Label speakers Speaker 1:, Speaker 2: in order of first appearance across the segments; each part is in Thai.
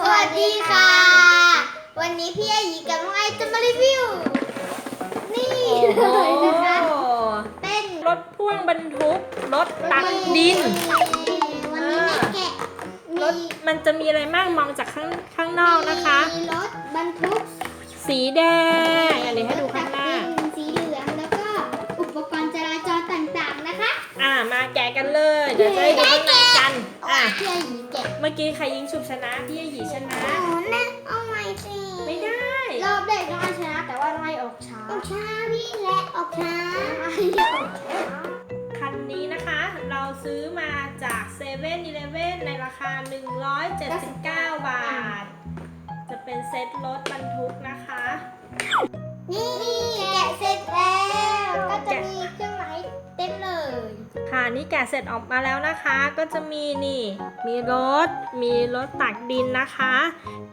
Speaker 1: สวัสดีค่ะ วันนี้พี่อายีกับน้องไอจะมารีวิว นี่
Speaker 2: โอ้
Speaker 1: เลย
Speaker 2: โห
Speaker 1: นะคะ เป็น
Speaker 2: รถพ่วงบรรทุกรถตักดิน
Speaker 1: วันนี้แม่แกะ
Speaker 2: รถมันจะมีอะไรบ้างมองจากข้างข้างนอกนะคะ
Speaker 1: มีรถบรรทุก
Speaker 2: สีแดงอันนี้ให้ดูข้างหน้า
Speaker 1: รถตักดินสีเหลืองแล้วก็อุปกรณ์จราจรต่างๆนะคะ
Speaker 2: อ่ามาแกะกันเลย เดี๋ยวจะได้ดูข้างในกัน อะ
Speaker 1: พี่อายีแกะ
Speaker 2: เมื่อกี้ใครยิงฉุบชนะพี่หยีชนะ
Speaker 1: โอ้แม่เอาใหม่สิ
Speaker 2: ไม่ได้
Speaker 1: รอบแรกน้องไอชนะ แต่ว่าน้องไอออกช้า ออกช้าพี่และออกช้าออกช้า
Speaker 2: คันนี้นะคะ เราซื้อมาจาก7 e เ e ่ e อในราคา 179 บาท จะเป็นเซ็ตรถบรรทุกนะคะ
Speaker 1: นี่แกะเสร็จแล้ว ค่ะ
Speaker 2: นี่แกะเสร็จออกมาแล้วนะคะ ก็จะมีนี่ มีรถ มีรถตักดินนะคะ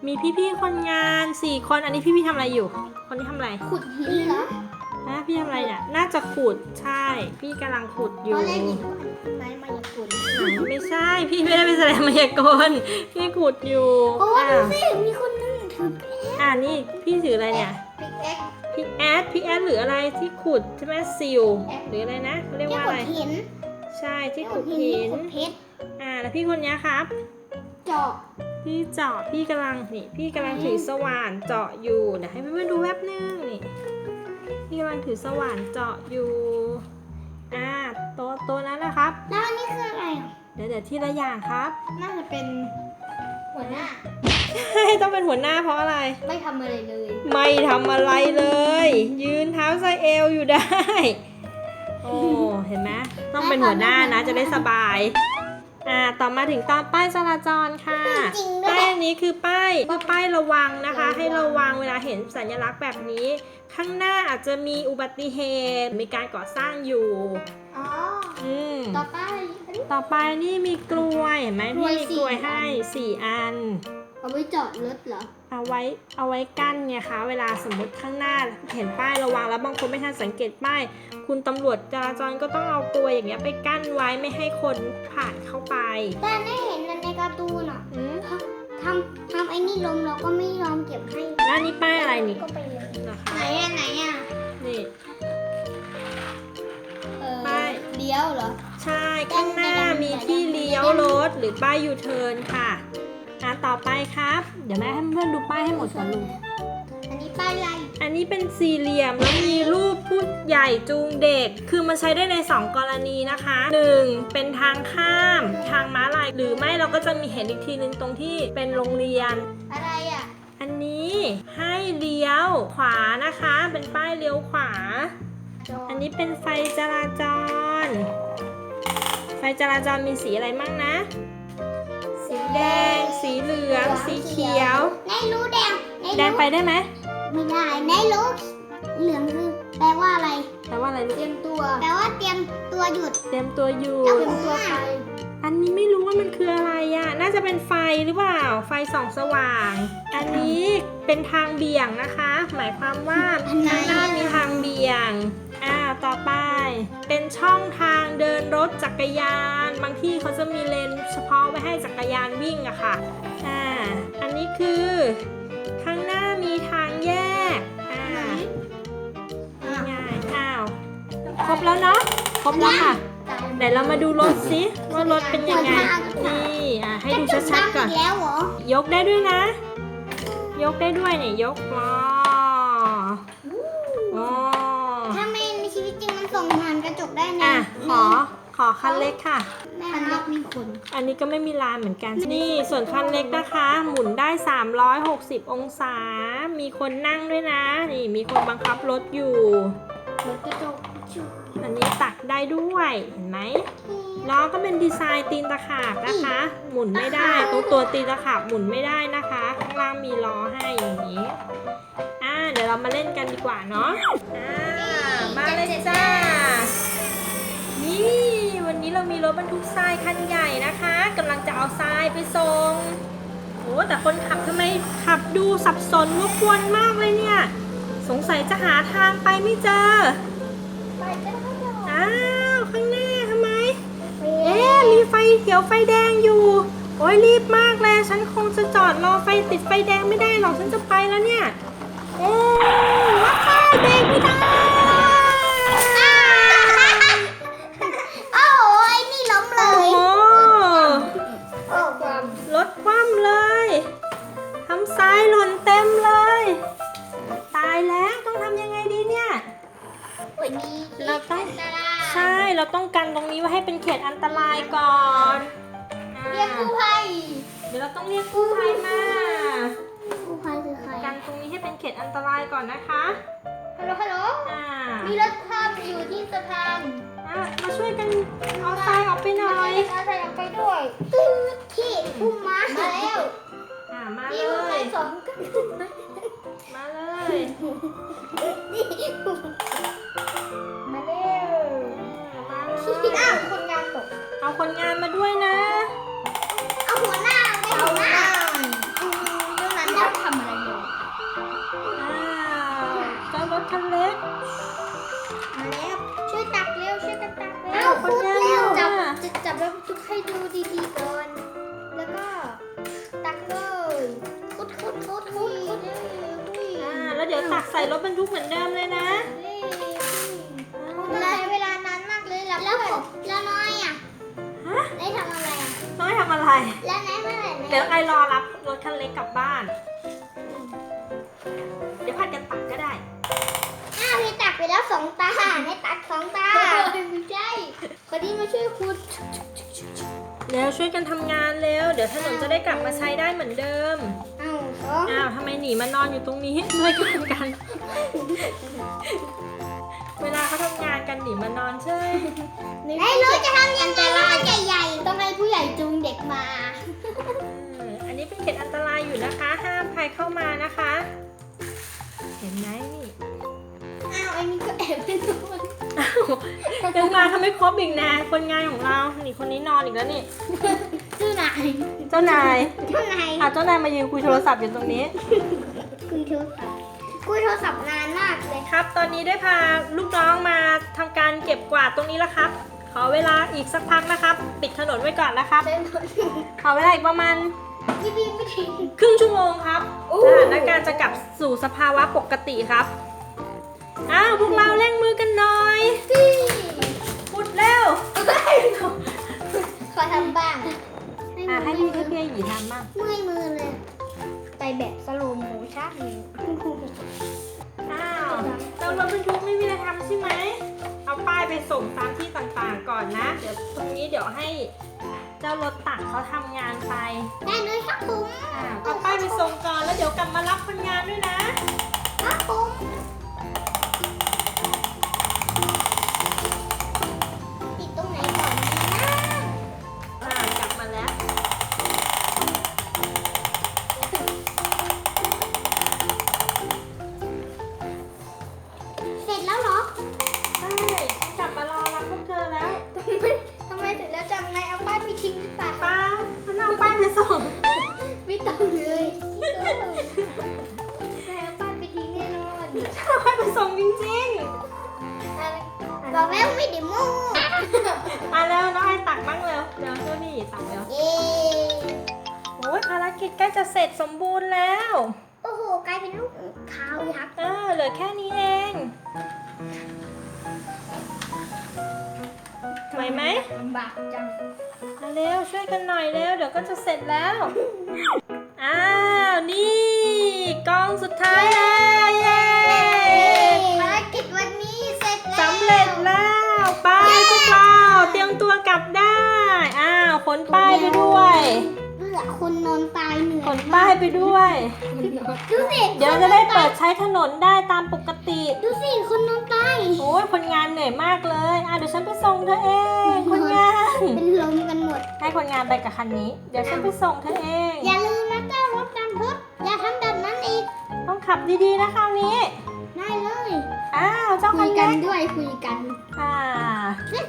Speaker 2: มีพี่ๆคนงาน 4 คน อันนี้พี่ๆทำอะไรอยู่ คนที่ทำอะไร
Speaker 1: ขุดหินเหรอ
Speaker 2: ฮะพี่ทำอะไรเนี่ย น่าจะขุด ใช่ พี่กำลังขุดอ
Speaker 1: ต
Speaker 2: ยู่
Speaker 1: อนแรกหยิบไม้มายากล
Speaker 2: ไม่ใช่ พี่ไม่ได้ไปแสดงมายากล พี่ขุดอยู่
Speaker 1: โอ้
Speaker 2: อะ
Speaker 1: ดูสิมีคนนึงถือ
Speaker 2: อ่านี่ พี่ถืออะไรเนี่ย
Speaker 1: ปิกเอ็กซ์
Speaker 2: พิกแอดพิกแอดหรืออะไรที่ขุดใช่ไหมซิลหรืออะไรนะเขาเรียก
Speaker 1: ที่
Speaker 2: ว่า
Speaker 1: ขุ
Speaker 2: อะไร
Speaker 1: ดหิน
Speaker 2: ใช่ที่
Speaker 1: ที่
Speaker 2: ขุ
Speaker 1: ขุ
Speaker 2: ด
Speaker 1: ด
Speaker 2: หิ
Speaker 1: หิน
Speaker 2: น
Speaker 1: ขุดเพชร
Speaker 2: อ่าแล้วพี่คนนี้ครับ
Speaker 1: เจาะ
Speaker 2: พี่เจาะพี่กำลังนี่พี่กำลังถือสว่านเจาะอยู่เดี๋ยวให้เพื่อนๆดูแป๊บนึงนี่พี่กำลังถือสว่านเจาะอยู่อ่าตัวตัวนั้นนะครับ
Speaker 1: แล้วอันนี้คืออะไรอะ
Speaker 2: เดี๋ยวเดี๋ยวทีละอย่างครับ
Speaker 1: น่าจะเป็นหัวหน้า
Speaker 2: ต้องเป็นหัวหน้าเพราะอะไร
Speaker 1: ไม่ทำอะไรเลย
Speaker 2: ไม่ทำอะไรเลย ยืนเท้าไซเอลอยู่ได้โอ้เห็นไหมต้องเป็นหัวหน้านะจะได้สบายอ่าต่อมาถึงตอนป้ายจราจรค่ะ
Speaker 1: จริงด้ว
Speaker 2: ป้ายยอันนี้คือป้ายว่าป้ายระวังนะคะ ให้ระวังเวลาเห็นสัญลักษณ์แบบนี้ ข้างหน้าอาจจะมีอุบัติเหตุมีการก่อสร้างอยู่
Speaker 1: อ๋อ
Speaker 2: อืม
Speaker 1: ต่อไป
Speaker 2: ต่อไปนี่มีกลวยเห็นไหม
Speaker 1: กล
Speaker 2: พี่
Speaker 1: วย
Speaker 2: มี
Speaker 1: สี่
Speaker 2: กลวยให้
Speaker 1: อัน
Speaker 2: สี่อัน
Speaker 1: เอาไว้จอดรถเหรอ
Speaker 2: เอาไว้เอาไว้กั้นไงคะ เวลาสมมติข้างหน้าเห็นป้ายระวังแล้วบางคนไม่ทันสังเกตป้าย คุณตำรวจจราจรก็ต้องเอากลวยอย่างเงี้ยไปกั้นไว้ไม่ให้คนผ่านเข้าไป
Speaker 1: แต่ได้เห็นในการ์ตูนอะ
Speaker 2: อืม
Speaker 1: ทำทำไอ้นี่ลมเราก็ไม่ยอมเก็บให้
Speaker 2: แล้วอันนี่ป้ายอะไรนี่
Speaker 1: ก็ไปเลย
Speaker 2: นะคะ
Speaker 1: ไหนอะไหนอะ
Speaker 2: นี่
Speaker 1: เออ
Speaker 2: ไป
Speaker 1: เลี้ยวเหรอ
Speaker 2: ใช่ข้างหน้ามีที่เลี้ยวรถหรือป้ายยูเทิร์นค่ะ อะต่อไปครับ เดี๋ยวแม่ให้เพื่อนๆดูป้ายให้หมดก่อนลูก
Speaker 1: อันนี้ป้ายอะไร
Speaker 2: อันนี้เป็นสี่เหลี่ยมแล้วมีรูปผู้ใหญ่จูงเด็ก คือมันใช้ได้ใน 2 กรณีนะคะ 1. เป็นทางข้ามทางม้าลาย หรือไม่เราก็จะมีเห็นอีกทีนึงตรงที่เป็นโรงเรียน
Speaker 1: อะไรอะ
Speaker 2: อันนี้ให้เลี้ยวขวานะคะ เป็นป้ายเลี้ยวขวา อันนี้เป็นไฟจราจร ไฟจราจรมีสีอะไรมั่งนะสีแดง สีเหลือง สีเขียว
Speaker 1: ในรู้แดงใน
Speaker 2: แดง
Speaker 1: รู้
Speaker 2: ไปได้ไหม
Speaker 1: ไม่ได้ในรู้เหลืองคือแปลว่าอะไร
Speaker 2: แปลว่าอะไรลูก
Speaker 1: เตรียมตัวแปลว่าเตรียมตัวหยุด
Speaker 2: เตรียมตัวอยู่
Speaker 1: แล้วเตรียมตัวไป
Speaker 2: อันนี้ไม่รู้ว่ามันคืออะไรอะ่ะ น่าจะเป็นไฟหรือเปล่า ไฟส่องสว่าง อันนี้เป็นทางเบี่ยงนะคะ หมายความว่า
Speaker 1: อันไหน
Speaker 2: ข้างหน้ามีทางเบี่ยง อ่า ต่อไป เป็นช่องทางเดินรถจักรยาน บางที่เขาจะมีเลนเฉพาะไว้ให้จักรยานวิ่งอะค่ะอ่าอันนี้คือ ข้างหน้ามีทางแยกอ่าง่ายอ้าวครบแล้วเนาะครบแล้วค่ะไหนเรามาดูรถสิว่ารถเป็นยังไงนี่อะให้ดูชัดๆก่อน ยกได้ด้วยนะ ยกได้ด้วยเนี่ยยกว้าอ๋อ
Speaker 1: ถ้าไม่ในชีวิตจริงมันส่งผ่านกระจกได้นะ
Speaker 2: อะขอขอคันเล็กค่ะ
Speaker 1: คันเล็กมีคน
Speaker 2: อันนี้ก็ไม่มีลายเหมือนกัน นี่ส่วนคันเล็กนะคะ หมุนได้ 360 องศา มีคนนั่งด้วยนะ นี่มีคนบังคับรถอยู่
Speaker 1: รถกระจกชุ
Speaker 2: อันนี้ตักได้ด้วยเห็นไหมล้อก็เป็นดีไซน์ตีนตะขาบนะคะ หมุนไม่ได้ตรงตัวตีนตะขาบหมุนไม่ได้นะคะ ข้างล่างมีล้อให้อย่างนี้ อ่า เดี๋ยวเรามาเล่นกันดีกว่าเนาะอ่ามาเลยจ้านี่ วันนี้เรามีรถบรรทุกทรายคันใหญ่นะคะกำลังจะเอาทรายไปส่งโอ้แต่คนขับทำไมขับดูสับสนวกวนมากเลยเนี่ย สงสัยจะหาทางไปไม่เจอ
Speaker 1: ไปก็ได้
Speaker 2: อ้าวข้างหน้าทำไม เอ๊ะมีไฟเขียวไฟแดงอยู่ โอ้ยรีบมากเลยฉันคงจะจอดรอไฟติดไฟแดงไม่ได้หรอกฉันจะไปแล้วเนี่ย โอ้ว้าวเบรกไม่ได้ เราต้องกันตรงนี้ไว้ให้เป็นเขตอันตรายก่อนอ่า
Speaker 1: เรียกกู้ภัย
Speaker 2: เดี๋ยวเราต้องเรียกกู้ภัยมา
Speaker 1: กู้ภัยคือใคร
Speaker 2: กันตรงนี้ให้เป็นเขตอันตรายก่อนนะคะ
Speaker 1: ฮัลโหลฮัลโหล
Speaker 2: อ่า
Speaker 1: มีรถความอยู่ที่สะพาน
Speaker 2: อะมาช่วยกันเอาทรายออกไปหน่อย
Speaker 1: เอาใส่ออกไปด้วยตื้อที่พุ่มมามาแล้ว
Speaker 2: อ่ามา
Speaker 1: นี่
Speaker 2: เล
Speaker 1: พุ่มไม้
Speaker 2: ย
Speaker 1: สองก็
Speaker 2: มาเลย
Speaker 1: อ้าวคนงานตก
Speaker 2: เอาคนงานมาด้วยนะ
Speaker 1: เอาหัวหน้าได้หัวหน้าอืมเรื่องนั้นทำอะไรอยู่
Speaker 2: อ้าวเจ้ารถคันเล็ก
Speaker 1: มาแล้วช่วยตักเร็วช่วยกันตักเร็
Speaker 2: อ้าวคนงาน
Speaker 1: จับจะจับแล้วทุกให้ดูดีๆก่อนแล้วก็ตักเลยคุดคุดคุดคุดคุด
Speaker 2: อ่าแล้วเดี๋ยวตักใส่รถบรรทุกเหมือนเดิมเลยนะ
Speaker 1: เแล้วแล้วแล้วน้อยอะ
Speaker 2: ฮะ
Speaker 1: ได้ทำอะไรอะ
Speaker 2: น้อยทำอะไร
Speaker 1: แล้วน้อยเมื่อไหร่
Speaker 2: เดี๋ยวไอรอรับรถคันเล็กกลับบ้าน เดี๋ยวผัดกันตักก็ได้
Speaker 1: อ้าวพี่ตักไปแล้วสองตาให้ตักสองตาไม่ใช่คนนี้มาช่วยคุด
Speaker 2: แล้วช่วยกันทำงานเร็ว เดี๋ยวถนนจะได้กลับมาใช้ได้เหมือนเดิม
Speaker 1: อ้าวสอง
Speaker 2: อ้าวทำไมหนีมานอนอยู่ตรงนี้ช่วยกันกัน เวลาเขาทำงานกันหนีมานอนใช่
Speaker 1: ไอ้รู้จะทำยังไงให้มันใหญ่ๆ ต้องให้ผู้ใหญ่จูงเด็กมา
Speaker 2: เอออันนี้เป็นเขตอันตรายอยู่นะคะ ห้ามใครเข้ามานะคะ เห็นไหมนี่
Speaker 1: อ้าวไอ้นี่ก็แอบไปนอน
Speaker 2: อ้าวยังมาทำไม่ครบอีกนะคนงานของเรานี่คนนี้นอนอีกแล้วนี่
Speaker 1: ชื่อนาย
Speaker 2: เจ้านาย
Speaker 1: เจ้านาย
Speaker 2: อะเจ้านายมายืนคุยโทรศัพท์อยู่ตรงนี้
Speaker 1: คุยโทรศัพท์ คุยโทรศัพท์นานมากเลย
Speaker 2: ครับ ตอนนี้ได้พาลูกน้องมาทำการเก็บกวาดตรงนี้แล้วครับ ขอเวลาอีกสักพักนะครับ ปิดถนนไว้ก่อนนะครับ
Speaker 1: เดินคน
Speaker 2: ขอเวลาอีกประมาณ
Speaker 1: พี่พี่ไม่ทิ้ง
Speaker 2: ครึ่งชั่วโมงครับ
Speaker 1: โอ้
Speaker 2: สถานการณ์จะกลับสู่สภาวะปกติครับ อ้าวพวกเราเร่งมือกันหน่อย
Speaker 1: พี่
Speaker 2: พุดเร็ว
Speaker 1: ขอทำบ้าง
Speaker 2: อะให้พี่ให้พี่หยีทำบ้าง
Speaker 1: เมื่อยมือเลยไป แบบสโลโมชั่นเลย
Speaker 2: อ้าวเจ้ารถบรรทุกไม่มีอะไรทำใช่ไหม เอาป้ายไปส่งตามที่ต่างๆก่อนนะ เดี๋ยวตรงนี้เดี๋ยวให้เจ้ารถตักเขาทำงานไป
Speaker 1: ได้เลยครับผม
Speaker 2: อ่าเอาป้ายไปส่งก่อนแล้วเดี๋ยวกลับมารับคนงานด้วยนะ
Speaker 1: ครับผม
Speaker 2: บ
Speaker 1: อ
Speaker 2: กแล้ว
Speaker 1: ไม่ได้โม้
Speaker 2: ๆมาแล้วน้องไอตักบ้างเร็วเดี๋ยวช่วยพี่ตักเร็ว
Speaker 1: เย้
Speaker 2: โอ้ยภารกิจใกล้จะเสร็จสมบูรณ์แล้ว
Speaker 1: โอ้โหกลายเป็นลูกข้าวยักษ์
Speaker 2: เออเหลือแค่นี้เองไหวไหม
Speaker 1: ลำบากจัง
Speaker 2: มาเร็วช่วยกันหน่อยเร็วเดี๋ยวก็จะเสร็จแล้ว อ้าว นี่กองสุดท้ายแล้วเย้
Speaker 1: เรา
Speaker 2: เตรียมตัวกลับได้ อ้าวขนป้ายไปด้วย
Speaker 1: เหลือคนนอนตายเหนื่อย
Speaker 2: ขนป้ายไปด้วย
Speaker 1: ดูสิ
Speaker 2: เดี๋ยวจะได้เปิดใช้ถนนได้ตามปกติ
Speaker 1: ดูสิคนนอนตาย
Speaker 2: โอ้ยคนงานเหนื่อยมากเลย อะเดี๋ยวฉันไปส่งเธอเอง คนงาน
Speaker 1: เป็นลมกันหมด
Speaker 2: ให้คนงานไปกับคันนี้ เดี๋ยวฉันไปส่งเธอเอง
Speaker 1: อย่าลืมนะเจ้ารถกันพุทธอย่าทำแบบนั้นอีก
Speaker 2: ต้องขับดีๆนะคราวนี้
Speaker 1: ได้เลย
Speaker 2: อ้าวเจ้า
Speaker 1: คุ
Speaker 2: คั
Speaker 1: ย
Speaker 2: น
Speaker 1: กั
Speaker 2: เล็
Speaker 1: น
Speaker 2: ก
Speaker 1: ด้วยคุยกัน
Speaker 2: อ่า
Speaker 1: เล็กเล็ก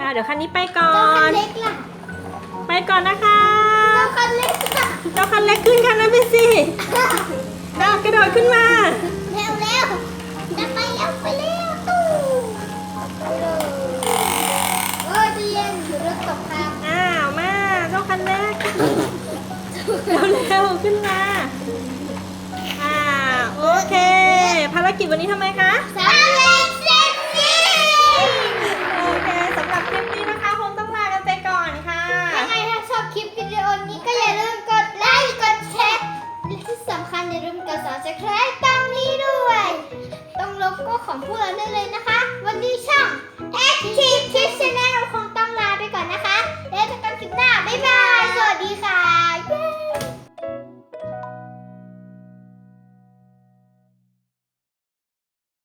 Speaker 2: อ่าเดี๋ยวคันนี้ไปก่อ
Speaker 1: นคั
Speaker 2: น
Speaker 1: นเล็กล่ะ
Speaker 2: ไปก่อนนะคะ
Speaker 1: เอาคันเล็กล่ะ
Speaker 2: เจ้าคันเล็กขึ้นคันนั้นไปสิดากระโดดขึ้นมา
Speaker 1: เร็วเร็วจะไปแล้วไปแล้วตู้เออวเย็นองรถตกครั
Speaker 2: อ้าวมา เจ้าคันเล็ก
Speaker 1: เร
Speaker 2: ็วๆขึ้นมา อ่า โอเค ภารกิจวันนี้ทำไมคะ
Speaker 1: สำเร็จ
Speaker 2: อ
Speaker 1: ย่าลืมกด subscribe ตรงนี้ด้วย ต้องลบก็ของพวกเราได้เลยนะคะ วันนี้ช่อง Active Kitchen